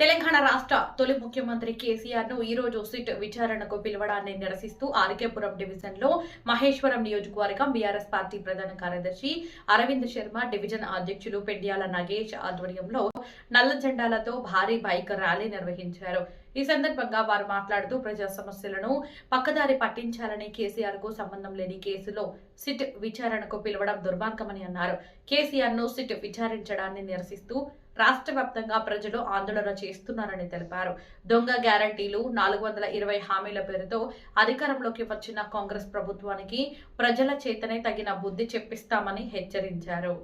తెలంగాణ రాష్ట్ర తొలి ముఖ్యమంత్రి కేసీఆర్ను ఈ రోజు సిట్ విచారణకు పిలవడాన్ని నిరసిస్తూ ఆర్కేపురం డివిజన్లో మహేశ్వరం నియోజకవర్గం బీఆర్ఎస్ పార్టీ ప్రధాన కార్యదర్శి అరవింద్ శర్మ డివిజన్ అధ్యక్షులు పెండ్యాల నగేష్ ఆధ్వర్యంలో నల్ల జెండాలతో భారీ బైక్ ర్యాలీ నిర్వహించారు. ఈ సందర్భంగా వారు మాట్లాడుతూ ప్రజా సమస్యలను పక్కదారి పట్టించాలని కేసీఆర్కు సంబంధం లేని కేసులో సిట్ విచారణకు పిలవడం దుర్మార్గమని అన్నారు. కేసీఆర్ను సిట్ విచారించడాన్ని నిరసిస్తూ రాష్ట్ర వ్యాప్తంగా ప్రజలు ఆందోళన చేస్తున్నారని తెలిపారు. దొంగ గ్యారంటీలు నాలుగు వందల ఇరవై హామీల పేరుతో అధికారంలోకి వచ్చిన కాంగ్రెస్ ప్రభుత్వానికి ప్రజల చేతనే తగిన బుద్ధి చెప్పిస్తామని హెచ్చరించారు.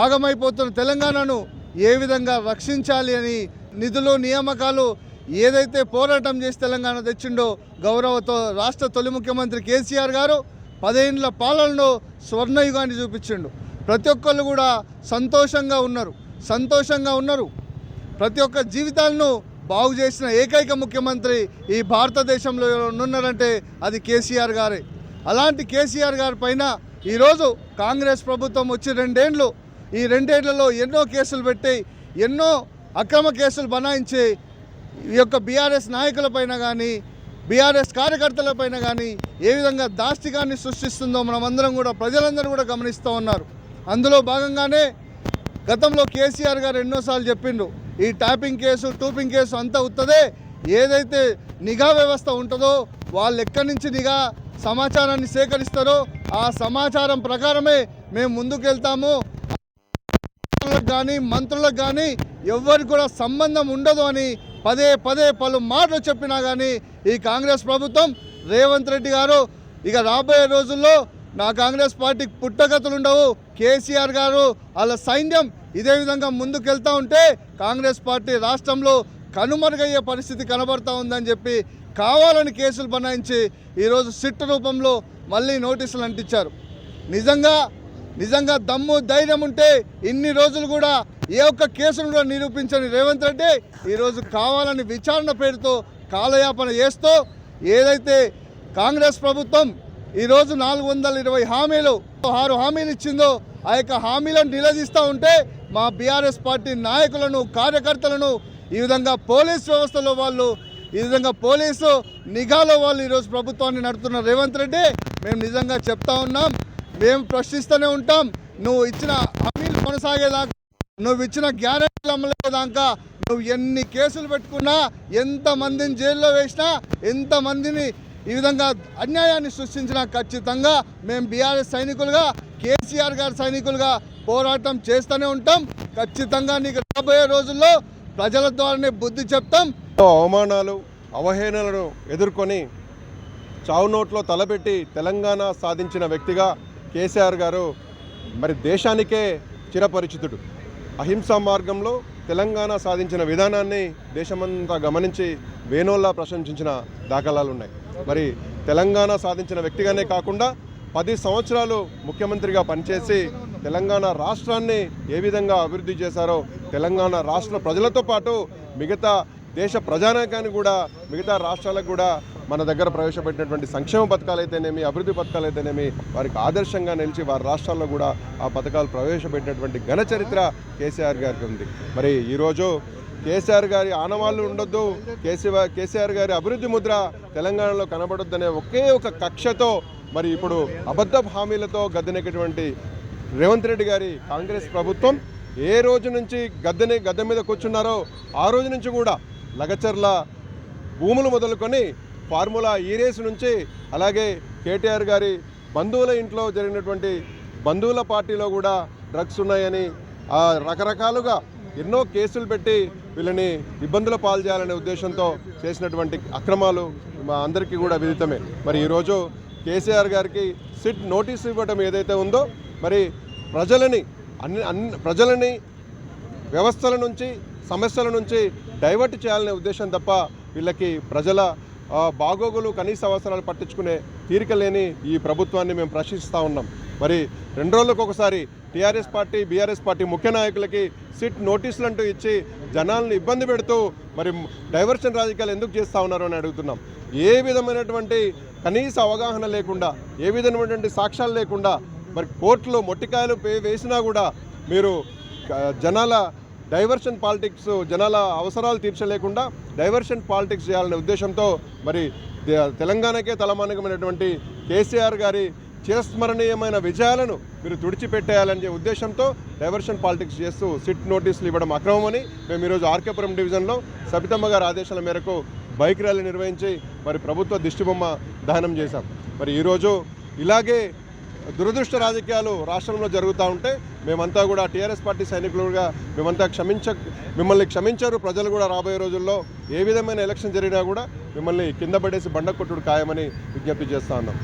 ఆగమైపోతున్న తెలంగాణను ఏ విధంగా రక్షించాలి అని నిధులు నియామకాలు ఏదైతే పోరాటం చేసి తెలంగాణ తెచ్చిండో గౌరవతో రాష్ట్ర తొలి ముఖ్యమంత్రి కేసీఆర్ గారు పదేండ్ల పాలనలో స్వర్ణయుగాన్ని చూపించిండు. ప్రతి ఒక్కళ్ళు కూడా సంతోషంగా ఉన్నారు. సంతోషంగా ఉన్నారు. ప్రతి ఒక్క జీవితాలను బాగు చేసిన ఏకైక ముఖ్యమంత్రి ఈ భారతదేశంలో ఉన్నారంటే అది కేసీఆర్ గారే. అలాంటి కేసీఆర్ గారి పైన ఈరోజు కాంగ్రెస్ ప్రభుత్వం వచ్చి రెండేండ్లు ఈ రెండేళ్ళలో ఎన్నో కేసులు పెట్టి ఎన్నో అక్రమ కేసులు బనాయించి ఈ యొక్క బీఆర్ఎస్ నాయకులపైన కానీ బీఆర్ఎస్ కార్యకర్తలపైన కానీ ఏ విధంగా దాష్టికాన్ని సృష్టిస్తుందో మనమందరం కూడా ప్రజలందరూ కూడా గమనిస్తూ ఉన్నారు. అందులో భాగంగానే గతంలో కేసీఆర్ గారు ఎన్నోసార్లు చెప్పిండు ఈ ట్యాపింగ్ కేసు టూపింగ్ కేసు అంతా ఉత్తదే ఏదైతే నిఘా వ్యవస్థ ఉంటుందో వాళ్ళు ఎక్కడి నుంచి నిఘా సమాచారాన్ని సేకరిస్తారో ఆ సమాచారం ప్రకారమే మేము ముందుకెళ్తాము. కానీ మంత్రులకు కానీ ఎవరికి కూడా సంబంధం ఉండదు అని పదే పదే పలు మాటలు చెప్పినా కానీ ఈ కాంగ్రెస్ ప్రభుత్వం రేవంత్ రెడ్డి గారు ఇక రాబోయే రోజుల్లో నా కాంగ్రెస్ పార్టీకి పుట్టగతులు ఉండవు కేసీఆర్ గారు వాళ్ళ సైన్యం ఇదే విధంగా ముందుకెళ్తా ఉంటే కాంగ్రెస్ పార్టీ రాష్ట్రంలో కనుమరుగయ్యే పరిస్థితి కనబడతా ఉందని చెప్పి కావాలని కేసులు బనాయించి ఈరోజు సిట్ రూపంలో మళ్ళీ నోటీసులు అంటించారు. నిజంగా నిజంగా దమ్ము ధైర్యం ఉంటే ఇన్ని రోజులు కూడా ఏ ఒక్క కేసును కూడా నిరూపించని రేవంత్ రెడ్డి ఈరోజు కావాలని విచారణ పేరుతో కాలయాపన చేస్తూ ఏదైతే కాంగ్రెస్ ప్రభుత్వం ఈరోజు నాలుగు వందల ఇరవై హామీలు ఆరు హామీలు ఇచ్చిందో ఆ యొక్క హామీలను నిలదీస్తూ ఉంటే మా బీఆర్ఎస్ పార్టీ నాయకులను కార్యకర్తలను ఈ విధంగా పోలీస్ వ్యవస్థలో వాళ్ళు ఈ విధంగా పోలీసు నిఘాలో వాళ్ళు ఈరోజు ప్రభుత్వాన్ని నడుపుతున్న రేవంత్ రెడ్డి మేము నిజంగా చెప్తా ఉన్నాం మేము ప్రశ్నిస్తూనే ఉంటాం. నువ్వు ఇచ్చిన హామీలు కొనసాగేదాకా నువ్వు ఇచ్చిన గ్యారెంటీలు అమ్మలేదాకా నువ్వు ఎన్ని కేసులు పెట్టుకున్నా ఎంతమందిని జైల్లో వేసినా ఎంతమందిని ఈ విధంగా అన్యాయాన్ని సృష్టించినా ఖచ్చితంగా మేము బీఆర్ఎస్ సైనికులుగా కేసీఆర్ గారి సైనికులుగా పోరాటం చేస్తూనే ఉంటాం. ఖచ్చితంగా నీకు రాబోయే రోజుల్లో ప్రజల ద్వారానే బుద్ధి చెప్తాం. అవమానాలు అవహేళనలను ఎదుర్కొని చావునోట్లో తలపెట్టి తెలంగాణ సాధించిన వ్యక్తిగా కేసీఆర్ గారు మరి దేశానికే చిరపరిచితుడు. అహింసా మార్గంలో తెలంగాణ సాధించిన విధానాన్ని దేశమంతా గమనించి వేణోల్లా ప్రశంసించిన దాఖలాలు ఉన్నాయి. మరి తెలంగాణ సాధించిన వ్యక్తిగానే కాకుండా పది సంవత్సరాలు ముఖ్యమంత్రిగా పనిచేసి తెలంగాణ రాష్ట్రాన్ని ఏ విధంగా అభివృద్ధి చేశారో తెలంగాణ రాష్ట్ర ప్రజలతో పాటు మిగతా దేశ ప్రజానాకాన్ని కూడా మిగతా రాష్ట్రాలకు కూడా మన దగ్గర ప్రవేశపెట్టినటువంటి సంక్షేమ పథకాలు అయితేనేమి అభివృద్ధి పథకాలు అయితేనేమి వారికి ఆదర్శంగా నిలిచి వారి రాష్ట్రాల్లో కూడా ఆ పథకాలు ప్రవేశపెట్టినటువంటి ఘన చరిత్ర కేసీఆర్ గారికి ఉంది. మరి ఈరోజు కేసీఆర్ గారి ఆనవాళ్ళు ఉండొద్దు కేసీఆర్ కేసీఆర్ గారి అభివృద్ధి ముద్ర తెలంగాణలో కనబడొద్దనే ఒకే ఒక కక్షతో మరి ఇప్పుడు అబద్ధ హామీలతో గద్దెనెక్కినటువంటి రేవంత్ రెడ్డి గారి కాంగ్రెస్ ప్రభుత్వం ఏ రోజు నుంచి గద్దెని గద్దె మీద కూర్చున్నారో ఆ రోజు నుంచి కూడా లగచర్ల భూములు మొదలుకొని ఫార్ములా ఈ రేసు నుంచి అలాగే కేటీఆర్ గారి బంధువుల ఇంట్లో జరిగినటువంటి బంధువుల పార్టీలో కూడా డ్రగ్స్ ఉన్నాయని రకరకాలుగా ఎన్నో కేసులు పెట్టి వీళ్ళని ఇబ్బందుల పాలు చేయాలనే ఉద్దేశంతో చేసినటువంటి అక్రమాలు మా అందరికీ కూడా విదితమే. మరి ఈరోజు కేసీఆర్ గారికి సిట్ నోటీస్ ఇవ్వడం ఏదైతే ఉందో మరి ప్రజలని అన్ని అన్ని ప్రజలని వ్యవస్థల నుంచి సమస్యల నుంచి డైవర్ట్ చేయాలనే ఉద్దేశం తప్ప వీళ్ళకి ప్రజల బాగోగులు కనీస అవసరాలు పట్టించుకునే తీరిక లేని ఈ ప్రభుత్వాన్ని మేము ప్రశ్నిస్తూ ఉన్నాం. మరి రెండు రోజులకు ఒకసారి టీఆర్ఎస్ పార్టీ బీఆర్ఎస్ పార్టీ ముఖ్య నాయకులకి సిట్ నోటీసులు అంటూ ఇచ్చి జనాలను ఇబ్బంది పెడుతూ మరి డైవర్షన్ రాజకీయాలు ఎందుకు చేస్తూ ఉన్నారు అని అడుగుతున్నాం. ఏ విధమైనటువంటి కనీస అవగాహన లేకుండా ఏ విధమైనటువంటి సాక్ష్యాలు లేకుండా మరి కోర్టులో మొట్టికాయలు పే- వేసినా కూడా మీరు జనాల డైవర్షన్ పాలిటిక్స్ జనాల అవసరాలు తీర్చలేకుండా డైవర్షన్ పాలిటిక్స్ చేయాలనే ఉద్దేశంతో మరి తెలంగాణకే తలమానికమైనటువంటి కేసీఆర్ గారి చిరస్మరణీయమైన విజయాలను మీరు తుడిచిపెట్టేయాలనే ఉద్దేశంతో డైవర్షన్ పాలిటిక్స్ చేస్తూ సిట్ నోటీసులు ఇవ్వడం అక్రమమని మేము ఈరోజు ఆర్కేపురం డివిజన్లో సబితమ్మ గారి ఆదేశాల మేరకు బైక్ ర్యాలీ నిర్వహించి మరి ప్రభుత్వ దిష్టిబొమ్మ దహనం చేశాం. మరి ఈరోజు ఇలాగే దురదృష్ట రాజకీయాలు రాష్ట్రంలో జరుగుతూ ఉంటే మేమంతా కూడా టీఆర్ఎస్ పార్టీ సైనికులుగా మేమంతా క్షమించ మిమ్మల్ని క్షమించారు. ప్రజలు కూడా రాబోయే రోజుల్లో ఏ విధమైన ఎలక్షన్ జరిగినా కూడా మిమ్మల్ని కింద పడేసి బండ కొట్టుడు ఖాయమని విజ్ఞప్తి చేస్తా ఉన్నాం.